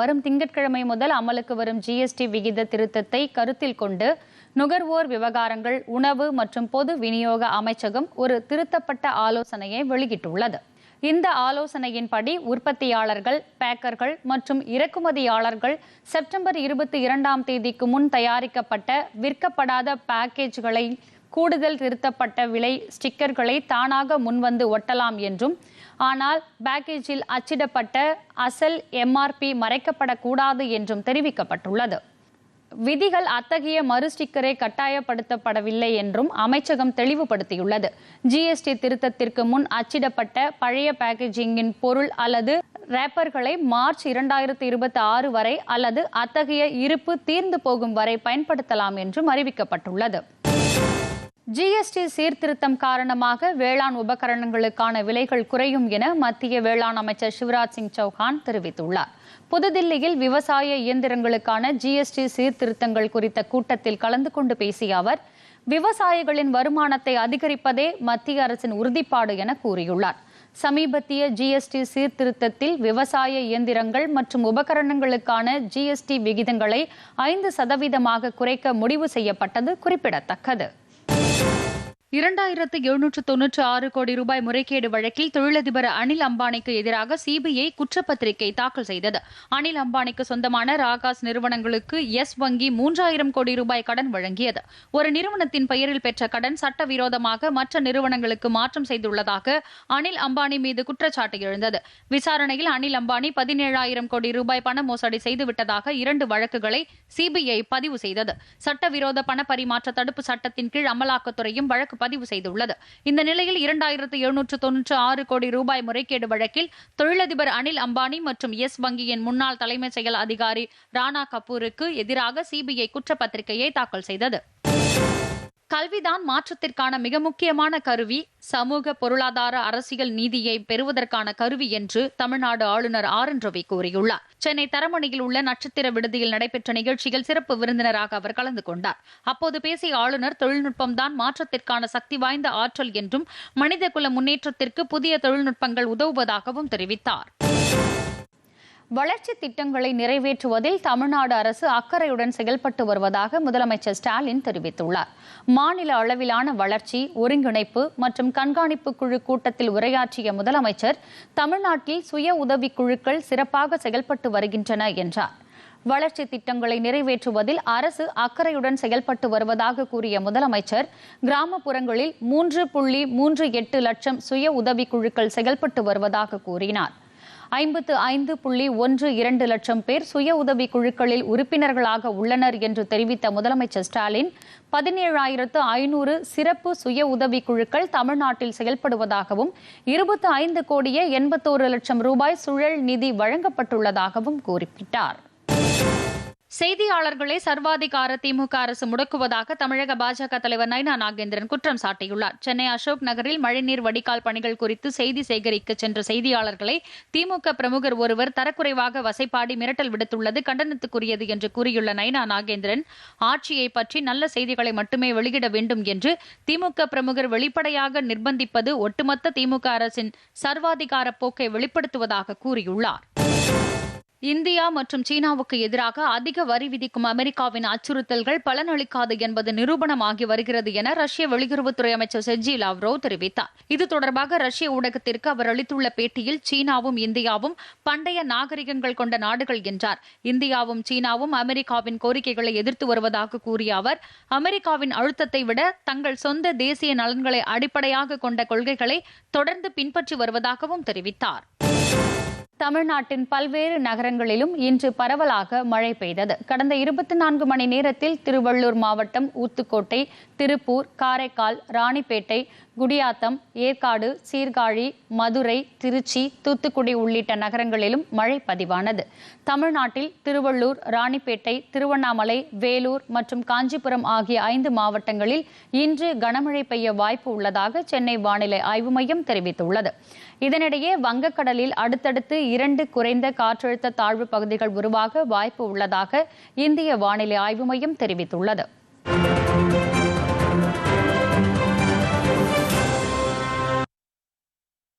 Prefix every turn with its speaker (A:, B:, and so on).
A: வரும் திங்கட்கிழமை முதல் அமலுக்கு வரும் ஜிஎஸ்டி விகித திருத்தத்தை கருத்தில் கொண்டு நுகர்வோர் விவகாரங்கள் உணவு மற்றும் பொது விநியோக அமைச்சகம் ஒரு திருத்தப்பட்ட ஆலோசனையை வெளியிட்டுள்ளது இந்த ஆலோசனையின்படி உற்பத்தியாளர்கள் பேக்கர்கள் மற்றும் இறக்குமதியாளர்கள் செப்டம்பர் இருபத்தி இரண்டாம் தேதிக்கு முன் தயாரிக்கப்பட்ட விற்கப்படாத பேக்கேஜ்களை கூடுதல் திருத்தப்பட்ட விலை ஸ்டிக்கர்களை தானாக முன்வந்து ஒட்டலாம் என்றும் ஆனால் பேக்கேஜில் அச்சிடப்பட்ட அசல் எம்ஆர்பி மறைக்கப்படக்கூடாது என்றும் தெரிவிக்கப்பட்டுள்ளது விதிகள் அத்தகைய மறு ஸ்டிக்கரை கட்டாயப்படுத்தப்படவில்லை என்றும் அமைச்சகம் தெளிவுபடுத்தியுள்ளது ஜிஎஸ்டி திருத்தத்திற்கு முன் அச்சிடப்பட்ட பழைய பேக்கேஜிங்கின் பொருள் அல்லது ரேப்பர்களை மார்ச் இரண்டாயிரத்தி இருபத்தி ஆறு வரை அல்லது அத்தகைய இருப்பு தீர்ந்து போகும் வரை பயன்படுத்தலாம் என்றும் அறிவிக்கப்பட்டுள்ளது ஜிஎஸ்டி சீர்திருத்தம் காரணமாக வேளாண் உபகரணங்களுக்கான விலைகள் குறையும் என மத்திய வேளாண் அமைச்சர் சிவராஜ் சிங் சௌஹான் தெரிவித்துள்ளார் புதுதில்லியில் விவசாய இயந்திரங்களுக்கான ஜிஎஸ்டி சீர்திருத்தங்கள் குறித்த கூட்டத்தில் கலந்து கொண்டு பேசிய அவர் விவசாயிகளின் வருமானத்தை அதிகரிப்பதே மத்திய அரசின் உறுதிப்பாடு என கூறியுள்ளார் சமீபத்திய ஜிஎஸ்டி சீர்திருத்தத்தில் விவசாய இயந்திரங்கள் மற்றும் உபகரணங்களுக்கான ஜிஎஸ்டி விகிதங்களை ஐந்து சதவீதமாக குறைக்க முடிவு செய்யப்பட்டது குறிப்பிடத்தக்கது
B: இரண்டாயிரத்து எழுநூற்று தொன்னூற்று ஆறு கோடி ரூபாய் முறைகேடு வழக்கில் தொழிலதிபர் அனில் அம்பானிக்கு எதிராக சிபிஐ குற்றப்பத்திரிகை தாக்கல் செய்தது அனில் அம்பானிக்கு சொந்தமான ராகாஸ் நிறுவனங்களுக்கு எஸ் வங்கி மூன்றாயிரம் கோடி ரூபாய் கடன் வழங்கியது ஒரு நிறுவனத்தின் பெயரில் பெற்ற கடன் சட்டவிரோதமாக மற்ற நிறுவனங்களுக்கு மாற்றம் செய்துள்ளதாக அனில் அம்பானி மீது குற்றச்சாட்டு எழுந்தது விசாரணையில் அனில் அம்பானி பதினேழாயிரம் கோடி ரூபாய் பண மோசடி செய்துவிட்டதாக இரண்டு வழக்குகளை சிபிஐ பதிவு செய்தது சட்டவிரோத பண பரிமாற்ற தடுப்பு சட்டத்தின் கீழ் அமலாக்கத்துறையும் வழக்கு பதிவு செய்துள்ளது இந்த நிலையில் இரண்டாயிரத்து எழுநூற்று தொன்னூற்று ஆறு கோடி ரூபாய் முறைகேடு வழக்கில் தொழிலதிபர் அனில் அம்பானி மற்றும் எஸ் வங்கியின் முன்னாள் தலைமை செயல் அதிகாரி ராணா கபூருக்கு எதிராக சிபிஐ குற்றப்பத்திரிகையை தாக்கல் செய்தது
C: கல்விதான் மாற்றத்திற்கான மிக முக்கியமான கருவி சமூக பொருளாதார அரசியல் நீதியை பெறுவதற்கான கருவி என்று தமிழ்நாடு ஆளுநர் ஆர் என் ரவி கூறியுள்ளார் சென்னை தரமணியில் உள்ள நட்சத்திர விடுதியில் நடைபெற்ற நிகழ்ச்சியில் சிறப்பு விருந்தினராக அவர் கலந்து கொண்டார் அப்போது பேசிய ஆளுநர் தொழில்நுட்பம்தான் மாற்றத்திற்கான சக்தி வாய்ந்த ஆற்றல் என்றும் மனிதகுல முன்னேற்றத்திற்கு புதிய தொழில்நுட்பங்கள் உதவுவதாகவும் தெரிவித்தார்
D: வளர்ச்சி திட்டங்களை நிறைவேற்றுவதில் தமிழ்நாடு அரசு அக்கறையுடன் செயல்பட்டு வருவதாக முதலமைச்சர் ஸ்டாலின் தெரிவித்துள்ளார் மாநில அளவிலான வளர்ச்சி ஒருங்கிணைப்பு மற்றும் கண்காணிப்பு குழு கூட்டத்தில் உரையாற்றிய முதலமைச்சர் தமிழ்நாட்டில் சுய உதவி குழுக்கள் சிறப்பாக செயல்பட்டு வருகின்றன என்றார் வளர்ச்சி திட்டங்களை நிறைவேற்றுவதில் அரசு அக்கறையுடன் செயல்பட்டு வருவதாக கூறிய முதலமைச்சர் கிராமப்புறங்களில் மூன்று புள்ளி மூன்று எட்டு லட்சம் சுய உதவி குழுக்கள் செயல்பட்டு வருவதாக கூறினார் ஐம்பத்து ஐந்து புள்ளி ஒன்று இரண்டு லட்சம் பேர் சுய உதவி குழுக்களில் உறுப்பினர்களாக உள்ளனர் என்று தெரிவித்த முதலமைச்சர் ஸ்டாலின் பதினேழாயிரத்து ஐநூறு சிறப்பு சுய உதவி குழுக்கள் தமிழ்நாட்டில் செயல்படுவதாகவும் இருபத்து ஐந்து கோடியே எண்பத்தோரு லட்சம் ரூபாய் சுழல் நிதி வழங்கப்பட்டுள்ளதாகவும் குறிப்பிட்டாா்
E: செய்தியாளர்களை சர்வாதிகார திமுக அரசு முடக்குவதாக தமிழக பாஜக தலைவர் நைனா நாகேந்திரன் குற்றம் சாட்டியுள்ளார் சென்னை அசோக் நகரில் மழைநீர் வடிகால் பணிகள் குறித்து செய்தி சேகரிக்க சென்ற செய்தியாளர்களை திமுக பிரமுகர் ஒருவர் தரக்குறைவாக வசைப்பாடி மிரட்டல் விடுத்துள்ளது கண்டனத்துக்குரியது என்று கூறியுள்ள நைனா நாகேந்திரன் ஆட்சியை பற்றி நல்ல செய்திகளை மட்டுமே வெளியிட வேண்டும் என்று திமுக பிரமுகர் வெளிப்படையாக நிர்பந்திப்பது ஒட்டுமொத்த திமுக அரசின் சர்வாதிகார போக்கை வெளிப்படுத்துவதாக கூறியுள்ளார்
F: இந்தியா மற்றும் சீனாவுக்கு எதிராக அதிக வரி விதிக்கும் அமெரிக்காவின் அச்சுறுத்தல்கள் பலனளிக்காது என்பது நிரூபணமாகி வருகிறது என ரஷ்ய வெளியுறவுத்துறை அமைச்சர் செஜி லாவ்ரோ தெரிவித்தார் இது தொடர்பாக ரஷ்ய ஊடகத்திற்கு அவர் அளித்துள்ள பேட்டியில் சீனாவும் இந்தியாவும் பண்டைய நாகரிகங்கள் கொண்ட நாடுகள் என்றார் இந்தியாவும் சீனாவும் அமெரிக்காவின் கோரிக்கைகளை எதிர்த்து வருவதாக கூறிய அவர் அமெரிக்காவின் அழுத்தத்தை விட தங்கள் சொந்த தேசிய நலன்களை அடிப்படையாக கொண்ட கொள்கைகளை தொடர்ந்து பின்பற்றி வருவதாகவும் தெரிவித்தார்
G: தமிழ்நாட்டின் பல்வேறு நகரங்களிலும் இன்று பரவலாக மழை பெய்தது கடந்த இருபத்தி நான்கு மணி நேரத்தில் திருவள்ளூர் மாவட்டம் ஊத்துக்கோட்டை திருப்பூர் காரைக்கால் ராணிப்பேட்டை குடியாத்தம் ஏற்காடு சீர்காழி மதுரை திருச்சி தூத்துக்குடி உள்ளிட்ட நகரங்களிலும் மழை பதிவானது தமிழ்நாட்டில் திருவள்ளூர் ராணிப்பேட்டை திருவண்ணாமலை வேலூர் மற்றும் காஞ்சிபுரம் ஆகிய ஐந்து மாவட்டங்களில் இன்று கனமழை பெய்ய வாய்ப்பு உள்ளதாக சென்னை வானிலை ஆய்வு மையம் தெரிவித்துள்ளது இதனிடையே வங்கக்கடலில் அடுத்தடுத்து இரண்டு குறைந்த காற்றழுத்த தாழ்வு பகுதிகள் உருவாக வாய்ப்பு உள்ளதாக இந்திய வானிலை ஆய்வு மையம் தெரிவித்துள்ளது